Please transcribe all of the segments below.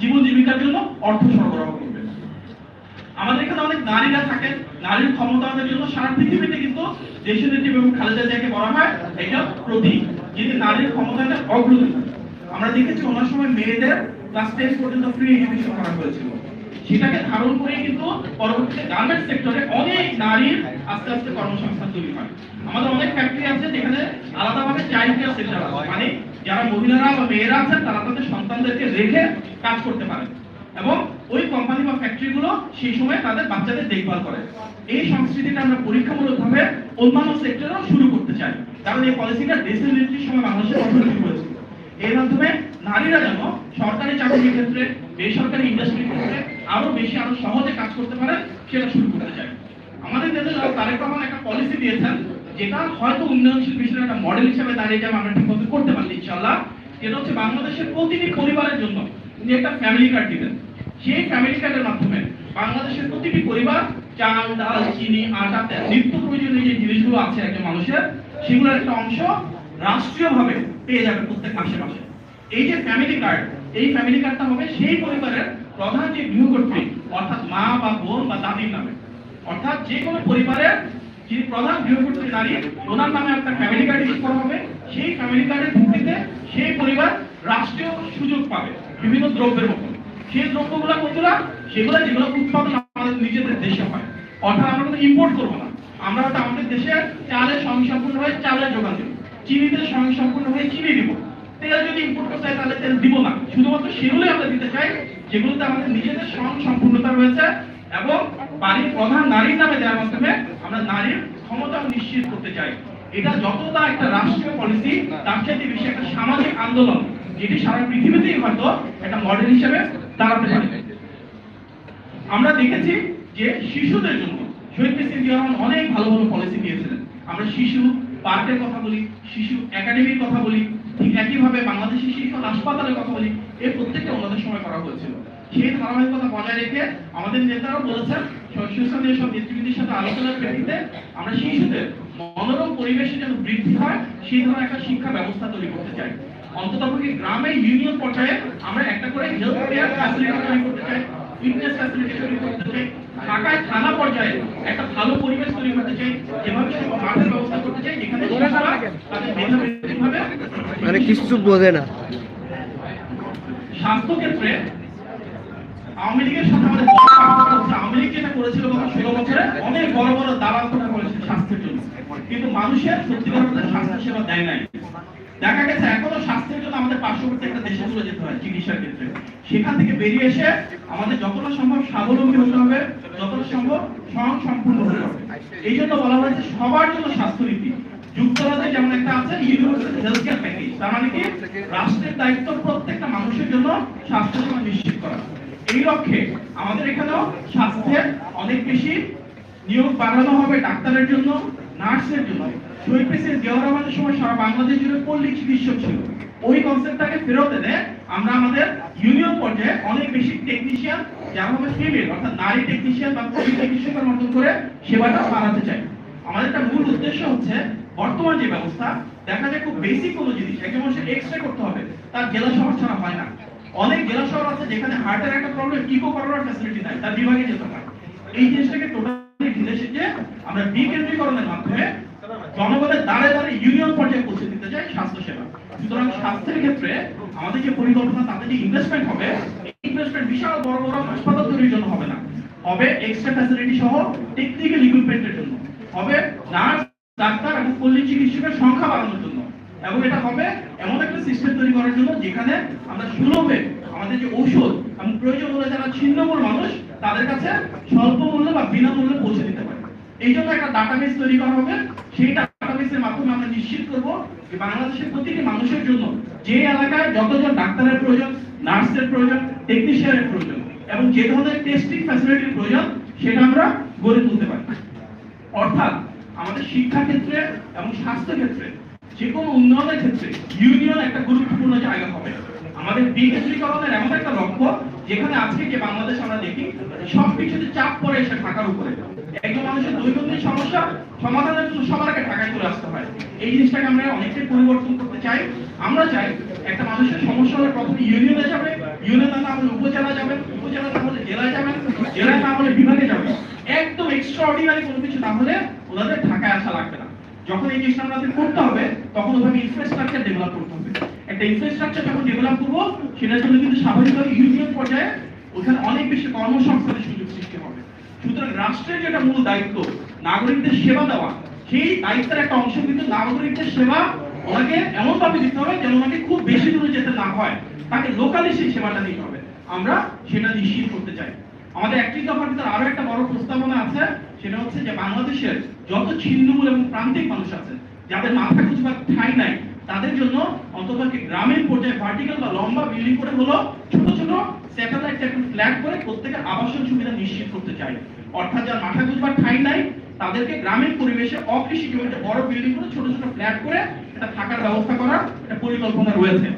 জীবন জীবিকার জন্য অর্থ সরবরাহ করবে। আমাদের এখানে অনেক নারীরা থাকেন। নারীর ক্ষমতায়নের জন্য সারা পৃথিবীতে কিন্তু দেশের নেত্রী এবং খালেদা জিয়াকে বলা হয় এটা প্রতীক, যিনি নারীর ক্ষমতায়নের অগ্রদূত আমরা দেখেছি ওনার সময় মেয়েদের ক্লাস টেন পর্যন্ত ফ্রি এডুকেশন করা হয়েছিল। সেটাকে ধারণ করে কিন্তু পরবর্তীতে গার্মেন্টস সেক্টরে অনেক নারীর আস্তে আস্তে কর্মসংস্থান তৈরি হয়। আমাদের অনেক ফ্যাক্টরি আছে যেখানে আলাদাভাবে চাইল্ড কেয়ার সেন্টার আছে। মানে যারা মহিলারা বা মেয়েরা আছেন, তারা তাদের সন্তানদেরকে রেখে কাজ করতে পারেন। এবং ওই কোম্পানি বা ফ্যাক্টরি গুলো সেই সময় তাদের বাচ্চাদের দেখভাল করে। এই সংস্কৃতিটা আমরা পরীক্ষামূলকভাবে অন্যান্য সেক্টরেও শুরু করতে চাই। কারণ এই পলিসিটা নেত্রীর সময় মানুষের অর্থনীতি হয়েছিল এর মাধ্যমে নারীরা যেন সরকারি চাকরির ক্ষেত্রে, বেসরকারি ইন্ডাস্ট্রির ক্ষেত্রে আরও বেশি, আরও সহজে কাজ করতে পারে, সেটা শুরু করতে চাই আমাদের দেশে তারেক রহমান একটা পলিসি দিয়েছেন যেটা হয়তো উন্নয়নশীল বিশ্বের একটা মডেল হিসেবে দাঁড়িয়ে যাবে, আমরা ঠিকমতো করতে পারি ইনশাল্লাহ এটা হচ্ছে বাংলাদেশের প্রতিটি পরিবারের জন্য উনি একটা ফ্যামিলি কার্ড দিবেন। সেই ফ্যামিলি কার্ডের মাধ্যমে বাংলাদেশের প্রতিটি পরিবার চাল, ডাল, চিনি, আটা নিত্য প্রয়োজনীয় যে জিনিসগুলো আছে একজন মানুষের, সেগুলোর একটা অংশ রাষ্ট্রীয়ভাবে পেয়ে যাবে প্রত্যেক মাসে মাসে এই যে ফ্যামিলি কার্ড এই ফ্যামিলি কার্ডটা হবে সেই পরিবারের প্রধান যে গৃহকর্ত্রী, অর্থাৎ মা বা বোন বা দাদির নামে। অর্থাৎ যে কোনো পরিবারের যিনি প্রধান গৃহকর্ত্রী নারী, ওনার নামে একটা ফ্যামিলি কার্ড ইস্যু করা হবে। সেই ফ্যামিলি কার্ডের ভিত্তিতে সেই পরিবার রাষ্ট্রীয় সুযোগ পাবে বিভিন্ন দ্রব্যের মতো সেই দ্রব্যগুলো কোনগুলা সেগুলো যেগুলো উৎপাদন আমাদের নিজেদের দেশে হয়, অর্থাৎ আমরা কিন্তু ইম্পোর্ট করব না। আমরা হয়তো আমাদের দেশে চালের স্বয়ংসম্পূর্ণ হয়ে চালের যোগান দেবো, চিনিতে স্বয়ংসম্পূর্ণ হয়ে চিনি দিব। তেল যদি ইম্পোর্ট করতে হয় তাহলে তেল দিব না। শুধুমাত্র সেগুলোই আমরা দিতে চাই, যেগুলোতে আমাদের নিজেদের স্বয়ং সম্পূর্ণতা রয়েছে এবং বাড়ির প্রধান নারীর নামে দেওয়ার মাধ্যমে আমরা নারীর ক্ষমতা নিশ্চিত করতে চাই। এটা যতটা একটা রাষ্ট্রীয় পলিসি তার চাইতে বেশি একটা সামাজিক আন্দোলন, যেটি সারা পৃথিবীতেই হয়তো একটা মডেল হিসেবে দাঁড়াতে পারে। আমরা দেখেছি যে শিশুদের জন্য শহীদ প্রেসিডেন্ট জিয়া রহমান অনেক ভালো ভালো পলিসি দিয়েছিলেন। আমরা শিশু পার্কের কথা বলি, শিশু একাডেমির কথা বলি ঠিক একইভাবে বাংলাদেশের শিশু হাসপাতালের কথা বলি এই প্রত্যেকটা ওনাদের সময় করা হয়েছিল। সেই ধারাবাহিকতা বজায় রেখে আমাদের নেতারাও বলেছেন শীর্ষস্থানীয় সব নেতৃবৃন্দের সাথে আলোচনার আমরা শিশুদের মনোরম পরিবেশে যেন বৃদ্ধি হয়, সেই ধরনের একটা শিক্ষা ব্যবস্থা তৈরি করতে চাই। অন্ততপক্ষে গ্রামে ইউনিয়ন পর্যায়ে আমরা একটা করে হেলথ কেয়ার ফ্যাসিলিটি তৈরি করতে চাই ফিটনেস ফ্যাসিলিটি তৈরি করতে চাই, ঢাকায় থানা পর্যায়ে একটা ভালো পরিবেশ তৈরি করতে চাই যেভাবে মাঠের ব্যবস্থা করতে চাই তাদের মানে কিছু বোঝে না। স্বাস্থ্য স্বাস্থ্য এখনও স্বাস্থ্যের জন্য আমাদের পার্শ্ববর্তী একটা ক্ষেত্রে। সেখান থেকে বেরিয়ে এসে আমাদের যতটা সম্ভব স্বাবলম্বী হতে হবে, যতটা সম্ভব স্বয়ং সম্পূর্ণ হতে হবে। এই জন্য বলা হয়েছে, সবার জন্য স্বাস্থ্যনীতি। যুক্তরাজ্যে যেমন একটা আছে ইউনিভার্সাল হেলথ কেয়ার প্যাকেজ তার মানে কি? রাষ্ট্রের দায়িত্ব প্রত্যেকটা মানুষের জন্য স্বাস্থ্য সেবা নিশ্চিত করা। এই লক্ষ্যে আমাদের এখানেও স্বাস্থ্যের অনেক বেশি নিয়োগ বাড়ানো হবে ডাক্তারের জন্য, নার্সের জন্য। সময় সারা বাংলাদেশ জুড়ে পল্লী চিকিৎসক ছিল। ওই কনসেপ্টটাকে ফেরত এনে আমরা আমাদের ইউনিয়ন পর্যায়ে অনেক বেশি টেকনিশিয়ান হবে ফিমেল অর্থাৎ নারী টেকনিশিয়ান বা চিকিৎসকের মতন করে সেবাটা বাড়াতে চাই। আমাদের একটা মূল উদ্দেশ্য হচ্ছে বর্তমান যে ব্যবস্থা, দেখা যায় খুব বেসিক কোনো জিনিস, একজন মানুষের এক্স রে করতে হবে, তার জেলা শহর ছাড়া হয় না। অনেক জেলা শহর আছে যেখানে হার্টের একটা প্রবলেম ইকো করার ফ্যাসিলিটি নাই, তার বিভাগে যেতে হয়। এই জিনিসটাকে টোটালি ঢেলে সেজে আমরা বিকেন্দ্রীকরণের মাধ্যমে জনগণের দাঁড়ে দাঁড়ে ইউনিয়ন পর্যায়ে পৌঁছে দিতে চাই স্বাস্থ্য সেবা সুতরাং স্বাস্থ্যের ক্ষেত্রে আমাদের যে পরিকল্পনা, তাতে যে ইনভেস্টমেন্ট হবে ইনভেস্টমেন্ট বিশাল বড় বড় হাসপাতাল তৈরির জন্য হবে না। হবে এক্সট্রা ফ্যাসিলিটি সহ টেকনিক্যাল ইকুইপমেন্টের জন্য। হবে নার্স, ডাক্তার এবং পল্লী চিকিৎসকের সংখ্যা বাড়ানোর জন্য। এবং এটা হবে এমন একটা সিস্টেম তৈরি করার জন্য যেখানে আমরা সুলভে আমাদের যে ঔষধ এবং প্রয়োজন হলে যারা ছিন্নমূল মানুষ, তাদের কাছে স্বল্প মূল্যে বা বিনামূল্যে পৌঁছে দিতে পারে। এই জন্য একটা ডাটাবেস তৈরি করা হবে। সেই ডাটাবেসের মাধ্যমে আমরা নিশ্চিত করব যে বাংলাদেশের প্রতিটি মানুষের জন্য যে এলাকায় যতজন ডাক্তারের প্রয়োজন, নার্সের প্রয়োজন টেকনিশিয়ানের প্রয়োজন এবং যে ধরনের টেস্টিং ফ্যাসিলিটির প্রয়োজন, সেটা আমরা গড়ে তুলতে পারি। অর্থাৎ আমাদের শিক্ষা ক্ষেত্রে এবং স্বাস্থ্য ক্ষেত্রে যে কোনো উন্নয়নের ক্ষেত্রে ইউনিয়ন একটা গুরুত্বপূর্ণ জায়গা হবে। আমাদের বিকেন্দ্রীকরণের এমন একটা লক্ষ্য যেখানে আজকে যে বাংলাদেশ আমরা দেখি, সব কিছুতে চাপ পড়ে এসে ঢাকার উপরে। একজন মানুষের দৈনন্দিন সমস্যা সমাধানের জন্য সবার আগে ঢাকায় চলে আসতে হয়। এই জিনিসটাকে আমরা অনেকটাই পরিবর্তন করতে চাই। আমরা চাই একটা মানুষের সমস্যা হলে প্রথমে ইউনিয়নে যাবে। ইউনিয়নে না হলে উপজেলা যাবেন, উপজেলা না হলে জেলায় যাবেন। জেলায় না হলে বিভাগে যাবেন। এক্সট্রাঅর্ডিনারি কোনো কিছু না হলে ওনাদের ঢাকায় আসা লাগবে না। যখন এই জিনিসটা আমাদের করতে হবে, তখন ওভাবে ইনফ্রাস্ট্রাকচার ডেভেলপ করতে হবে। একটা ইনফ্রাস্ট্রাকচার যখন ডেভেলপ করব, সেটার জন্য কিন্তু স্বাভাবিকভাবে ইউনিয়ন পর্যায়ে ওখানে অনেক বেশি কর্মসংস্থানের সুযোগ সৃষ্টি হবে। সুতরাং রাষ্ট্রের যেটা মূল দায়িত্ব, নাগরিকদের সেবা দেওয়া, সেই দায়িত্বের একটা অংশ কিন্তু নাগরিকদের সেবা ওনাকে এমনভাবে দিতে হবে যেন ওনাকে খুব বেশি দূরে যেতে না হয়। তাকে লোকালি সেই সেবাটা দিতে হবে। আমরা সেটা নিশ্চিত করতে চাই। আমাদের একটি দফার ভিতরে আরও একটা বড় প্রস্তাবনা আছে, সেটা হচ্ছে যে বাংলাদেশের যত ছিন্নমূল এবং প্রান্তিক মানুষ আছে, যাদের মাথা খুঁজবার ঠাঁই নাই, তাদের জন্য অন্তত গ্রামীণ পর্যায়ে ভার্টিক্যাল বা লম্বা বিল্ডিং করে হলো, ছোট ছোট স্যাটেলাইট ফ্ল্যাট করে প্রত্যেকের আবাসন সুবিধা নিশ্চিত করতে চাই। অর্থাৎ যার মাথা খুঁজবার ঠাঁই নাই, তাদেরকে গ্রামীণ পরিবেশে অকৃষি জমিতে বড় বিল্ডিং করে ছোট ছোট ফ্ল্যাট করে এটা থাকার ব্যবস্থা করার একটা পরিকল্পনা রয়েছে।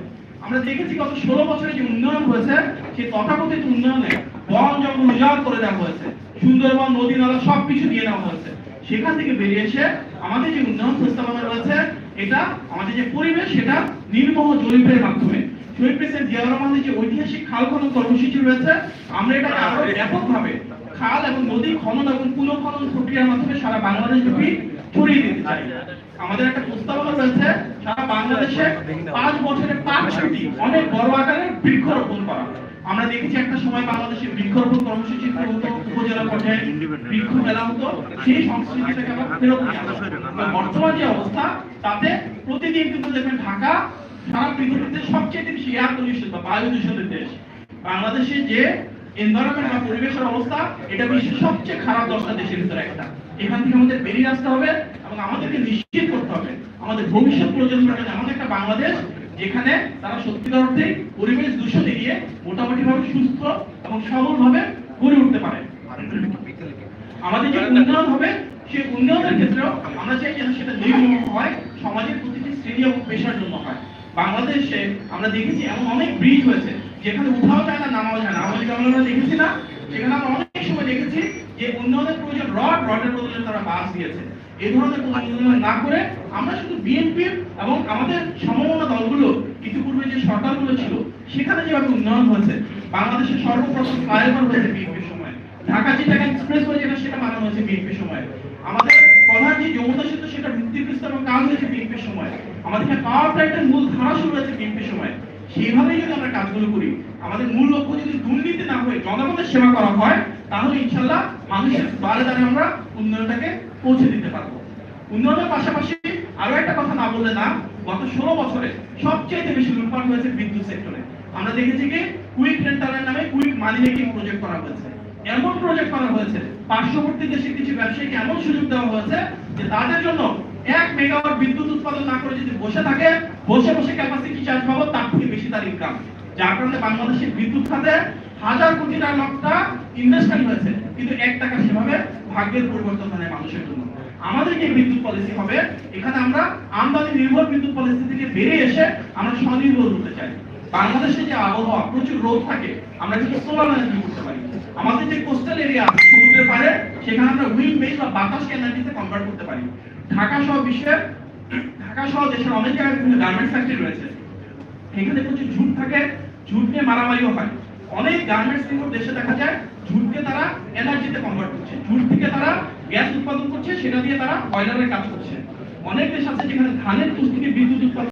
আমরা দেখেছি গত ষোলো বছরে যে উন্নয়ন হয়েছে, সেই তথাকথিত উন্নয়নে বন জঙ্গল উজাড় করে দেওয়া হয়েছে সুন্দরবন নদী নালা সবকিছু দিয়ে নেওয়া হয়েছে সেখান থেকে বেরিয়ে এসে আমাদের যে উন্নয়ন প্রস্তাবনা রয়েছে এটা আমাদের যে পরিবেশ সেটা নির্মহ জরিপের মাধ্যমে। শহীদ প্রেসিডেন্ট রহমানের যে ঐতিহাসিক খাল খনন কর্মসূচি রয়েছে আমরা এটাকে আরও ব্যাপকভাবে খাল এবং নদী খনন এবং পুনঃ খনন প্রক্রিয়ার মাধ্যমে সারা বাংলাদেশ ব্যাপী ছড়িয়ে দিতে চাই। আমাদের একটা প্রস্তাবনা রয়েছে সারা বাংলাদেশে পাঁচ বছরে পাঁচটি অনেক বড় আকারে বৃক্ষরোপণ করা আমরা দেখেছি একটা সময় বাংলাদেশে বৃক্ষরোপণ কর্মসূচি উপজেলা পর্যায়ে বৃক্ষ মেলা হতো, সেই সংস্কৃতিটাকে বর্তমান যে অবস্থা, তাতে প্রতিদিন কিন্তু দেখবেন ঢাকা সারা পৃথিবীতে সবচেয়ে বেশি এয়ার পলিউশন বা বায়ু দূষণের দেশ। বাংলাদেশে যে এনভায়রনমেন্ট বা পরিবেশের অবস্থা, এটা বিশ্বের সবচেয়ে খারাপ দশটা দেশের ভিতরে একটা। এখান থেকে আমাদের বেরিয়ে আসতে হবে এবং আমাদেরকে নিশ্চিত করতে হবে। আমাদের ভবিষ্যৎ প্রজন্মের জন্য এমন একটা বাংলাদেশ যেখানে তারা সত্যিকার অর্থে পরিবেশ মোটামুটি ভাবে সুস্থ এবং সবল ভাবে গড়ে উঠতে পারে। আমাদের যে উন্নয়ন হবে সেই উন্নয়নের ক্ষেত্রেও আমরা চাই যেন সেটা নির্মম হয়, সমাজের প্রতিটি শ্রেণি এবং পেশার জন্য হয়। বাংলাদেশে আমরা দেখেছি এমন অনেক ব্রিজ হয়েছে, যেখানে উঠাও যায় না, নামাও যায় না। আমাদের আমরা দেখেছি না? সেখানে আমরা অনেক সময় দেখেছি যে উন্নয়নের প্রয়োজন রড, রডের প্রয়োজন তারা বাস দিয়েছে। এই ধরনের কোনো উন্নয়ন না করে আমরা শুধু বিএনপি এবং আমাদের সমমনা দলগুলো ইতিপূর্বে যে সরকারগুলো ছিল সেখানে যেভাবে উন্নয়ন হয়েছে, বাংলাদেশের সর্বপ্রথম ফ্লাইওভার হয়েছে বিএনপির সময়। ঢাকা চিটাগাং এক্সপ্রেস ওয়ে যেটা সেটা বানানো হয়েছে বিএনপির সময়। আমাদের প্রধান যে যমুনা সেতু, সেটা ভিত্তিপ্রস্তর এবং কাজ হয়েছে বিএনপির সময়। আমাদের এখানে পাওয়ার প্ল্যান্টের মূল ধারা শুরু হয়েছে বিএনপির সময়। সেইভাবেই যদি আমরা কাজগুলো করি, আমাদের মূল লক্ষ্য যদি দুর্নীতি না হয়ে জনগণের সেবা করা হয়, তাহলে ইনশাল্লাহ মানুষের দ্বারে দ্বারে আমরা উন্নয়নটাকে পৌঁছে দিতে পারব। উন্নয়নের পাশাপাশি আরও একটা কথা না বললে না, গত ষোলো বছরে সবচেয়ে বেশি লুটপাট হয়েছে বিদ্যুৎ সেক্টরে। আমরা দেখেছি কি? কুইক রেন্টালের নামে কুইক মানি মেকিং প্রজেক্ট করা হয়েছে। এমন প্রজেক্ট করা হয়েছে, পার্শ্ববর্তী দেশে কিছু ব্যবসায়ীকে এমন সুযোগ দেওয়া হয়েছে যে তাদের জন্য এক মেগাওয়াট বিদ্যুৎ উৎপাদন না করে যদি বসে থাকে, বসে বসে ক্যাপাসিটি চার্জ পাবো, তার থেকে বেশি তার ইনকাম যার কারণে বাংলাদেশের বিদ্যুৎ খাতে হাজার কোটি টাকা ইনভেস্টমেন্ট হয়েছে। কিন্তু এক টাকা সেভাবে ভাগ্যের পরিবর্তন হয় মানুষের জন্য। আমাদের যে বিদ্যুৎ পলিসি হবে, এখানে আমরা আমদানি নির্ভর বিদ্যুৎ পলিসি থেকে বেরিয়ে এসে আমরা স্বনির্ভর হতে চাই। বাংলাদেশে যে আবহাওয়া, প্রচুর রোদ থাকে, আমরা কিন্তু সোলার এনার্জি করতে পারি। আমাদের যে কোস্টাল এরিয়া সমুদ্রের পারে সেখানে আমরা উইন্ড বেস বা বাতাসকে এনার্জিতে কনভার্ট করতে পারি। ঢাকা সহ বিশ্বের ঢাকা সহ দেশের অনেক জায়গায় বিভিন্ন গার্মেন্টস ফ্যাক্টরি রয়েছে। এখানে প্রচুর ঝুট থাকে, ঝুট নিয়ে মারামারিও হয়। অনেক গার্মেন্টস নির্ভর দেশে দেখা যায়, ঝুটকে তারা এনার্জিতে কনভার্ট করছে। ঝুট থেকে তারা গ্যাস উৎপাদন করছে, সেটা দিয়ে তারা বয়লারের কাজ করছে। অনেক দেশ আছে যেখানে ধানের কুচ থেকে বিদ্যুৎ উৎপাদন